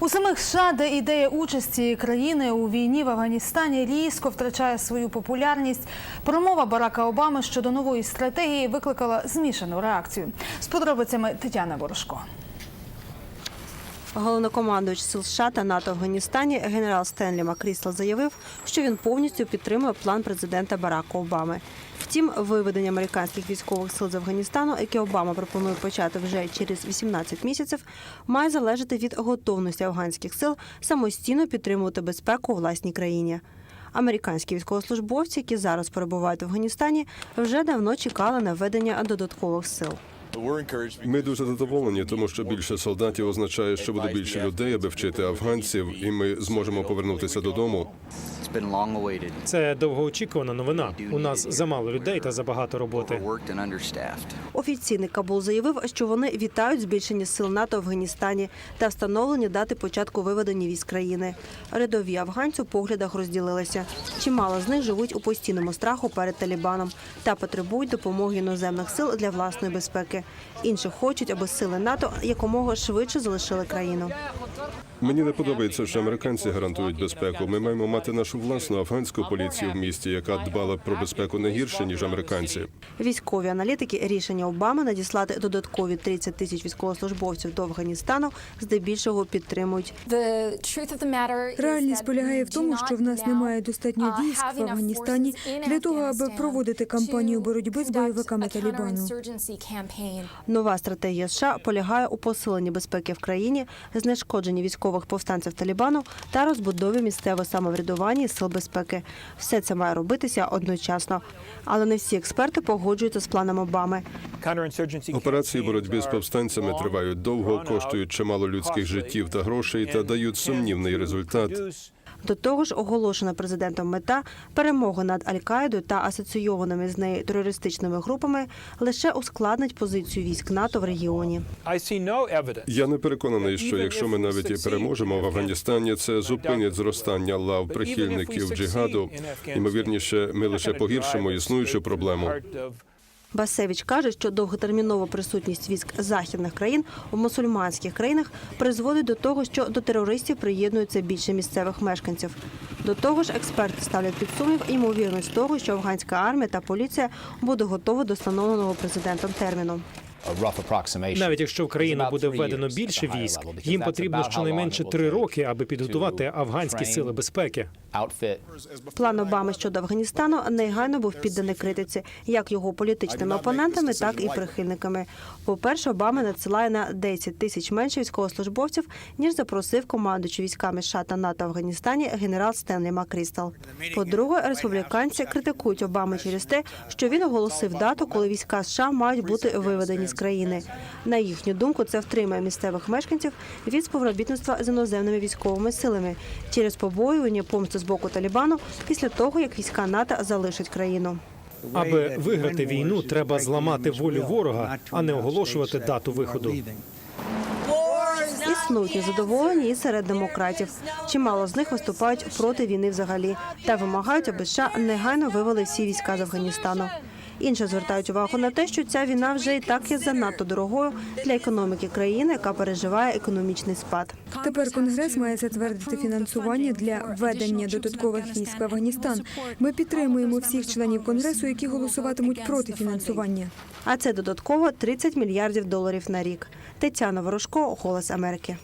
У самих США, де ідея участі країни у війні в Афганістані різко втрачає свою популярність, промова Барака Обами щодо нової стратегії викликала змішану реакцію. З подробицями Тетяна Ворожко. Головнокомандуючий сил США та НАТО в Афганістані генерал Стенлі Макрісла заявив, що він повністю підтримує план президента Барака Обами. Втім, виведення американських військових сил з Афганістану, яке Обама пропонує почати вже через 18 місяців, має залежати від готовності афганських сил самостійно підтримувати безпеку у власній країні. Американські військовослужбовці, які зараз перебувають в Афганістані, вже давно чекали на введення додаткових сил. Ми дуже задоволені, тому що більше солдатів означає, що буде більше людей, аби вчити афганців, і ми зможемо повернутися додому. Це довгоочікувана новина. У нас замало людей та забагато роботи. Офіційний Кабул заявив, що вони вітають збільшення сил НАТО в Афганістані та встановлення дати початку виведення військ країни. Рядові афганці у поглядах розділилися. Чимало з них живуть у постійному страху перед Талібаном та потребують допомоги іноземних сил для власної безпеки. Інші хочуть, аби сили НАТО якомога швидше залишили країну. Мені не подобається, що американці гарантують безпеку. Ми маємо мати нашу власну афганську поліцію в місті, яка дбала про безпеку не гірше ніж американці. Військові аналітики рішення Обами надіслати додаткові 30 тисяч військовослужбовців до Афганістану здебільшого підтримують. Реальність полягає в тому, що в нас немає достатньо військ в Афганістані для того, аби проводити кампанію боротьби з бойовиками Талібану. Нова стратегія США полягає у посиленні безпеки в країні, знешкодженні військових повстанців Талібану та розбудові місцевого самоврядування і сил безпеки. Все це має робитися одночасно. Але не всі експерти погоджуються з планом Обами. Операції боротьби з повстанцями тривають довго, коштують чимало людських життів та грошей та дають сумнівний результат. До того ж, оголошена президентом мета перемоги над Аль-Каїдою та асоційованими з нею терористичними групами лише ускладнить позицію військ НАТО в регіоні. Я не переконаний, що якщо ми навіть і переможемо в Афганістані, це зупинить зростання лав прихильників джихаду. Ймовірніше, ми лише погіршимо існуючу проблему. Басевич каже, що довготермінова присутність військ західних країн у мусульманських країнах призводить до того, що до терористів приєднується більше місцевих мешканців. До того ж, експерти ставлять під сумнів ймовірність того, що афганська армія та поліція буде готова до встановленого президентом терміну. Навіть якщо в країну буде введено більше військ, їм потрібно щонайменше три роки, аби підготувати афганські сили безпеки. План Обами щодо Афганістану негайно був підданий критиці, як його політичними опонентами, так і прихильниками. По-перше, Обама надсилає на 10 тисяч менше військовослужбовців, ніж запросив командуючий військами США та НАТО в Афганістані генерал Стенлі Макрістал. По-друге, республіканці критикують Обами через те, що він оголосив дату, коли війська США мають бути виведені з країни. На їхню думку, це втримає місцевих мешканців від співробітництва з іноземними військовими силами через побоювання помсти з боку Талібану після того, як війська НАТО залишать країну. Аби виграти війну, треба зламати волю ворога, а не оголошувати дату виходу. Існують незадоволені і серед демократів. Чимало з них виступають проти війни взагалі та вимагають, аби США негайно вивели всі війська з Афганістану. Інші звертають увагу на те, що ця війна вже і так є занадто дорогою для економіки країни, яка переживає економічний спад. Тепер Конгрес має затвердити фінансування для введення додаткових військ в Афганістан. Ми підтримуємо всіх членів Конгресу, які голосуватимуть проти фінансування. А це додатково 30 мільярдів доларів на рік. Тетяна Ворожко, Голос Америки.